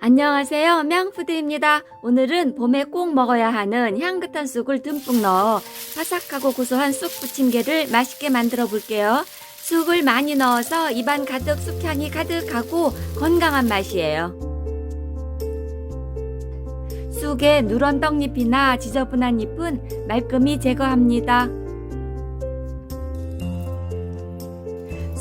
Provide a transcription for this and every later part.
안녕하세요. 명푸드입니다. 오늘은 봄에 꼭 먹어야 하는 향긋한 쑥을 듬뿍 넣어 바삭하고 고소한 쑥 부침개를 맛있게 만들어 볼게요. 쑥을 많이 넣어서 입안 가득 쑥향이 가득하고 건강한 맛이에요. 쑥의 누런 떡잎이나 지저분한 잎은 말끔히 제거합니다.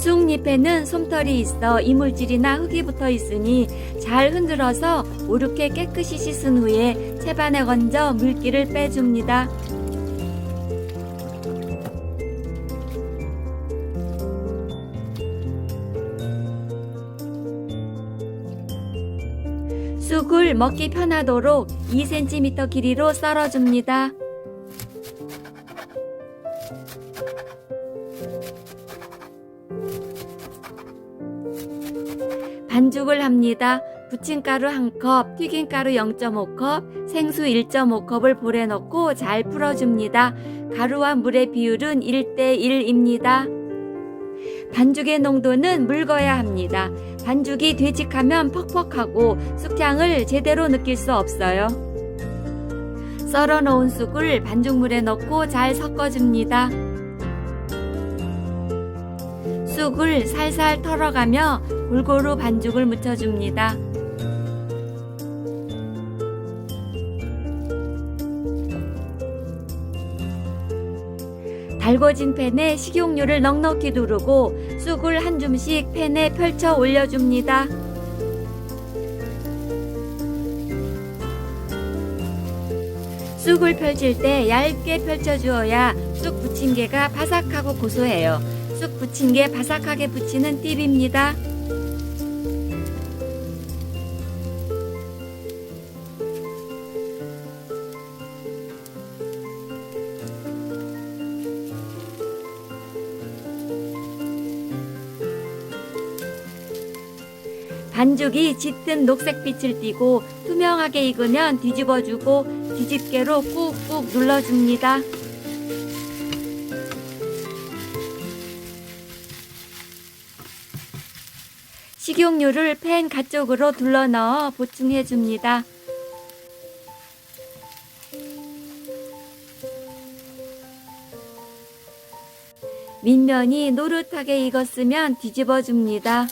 쑥잎에는 솜털이 있어 이물질이나 흙이 붙어 있으니 잘 흔들어서 오륙게 깨끗이 씻은 후에 채반에 건져 물기를 빼줍니다. 쑥을 먹기 편하도록 2cm 길이로 썰어줍니다. 반죽을 합니다. 부침가루 1컵, 튀김가루 0.5컵, 생수 1.5컵을 볼에 넣고 잘 풀어줍니다. 가루와 물의 비율은 1대1입니다. 반죽의 농도는 묽어야 합니다. 반죽이 되직하면 퍽퍽하고 쑥향을 제대로 느낄 수 없어요. 썰어 놓은 쑥을 반죽물에 넣고 잘 섞어줍니다. 쑥을 살살 털어가며 골고루 반죽을 묻혀줍니다. 달궈진 팬에 식용유를 넉넉히 두르고 쑥을 한 줌씩 팬에 펼쳐 올려줍니다. 쑥을 펼칠 때 얇게 펼쳐주어야 쑥 부침개가 바삭하고 고소해요. 쑥 부침개 바삭하게 부치는 팁입니다. 반죽이 짙은 녹색빛을 띠고 투명하게 익으면 뒤집어주고 뒤집개로 꾹꾹 눌러줍니다. 식용유를 팬 가쪽으로 둘러 넣어 보충해 줍니다. 밑면이 노릇하게 익었으면 뒤집어 줍니다.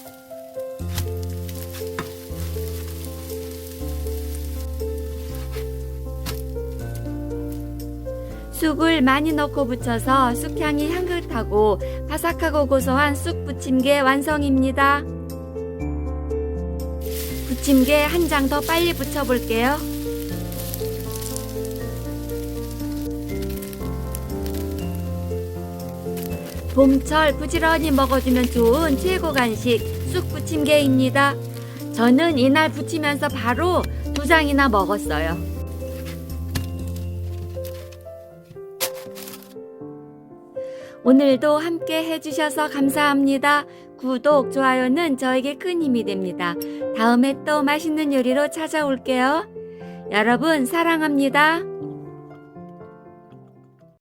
쑥을 많이 넣고 부쳐서 쑥향이 향긋하고 바삭하고 고소한 쑥 부침개 완성입니다. 부침개 한 장 더 빨리 부쳐볼게요. 봄철 부지런히 먹어주면 좋은 최고 간식 쑥 부침개입니다. 저는 이날 부치면서 바로 두 장이나 먹었어요. 오늘도 함께 해주셔서 감사합니다. 구독, 좋아요는 저에게 큰 힘이 됩니다. 다음에 또 맛있는 요리로 찾아올게요. 여러분, 사랑합니다.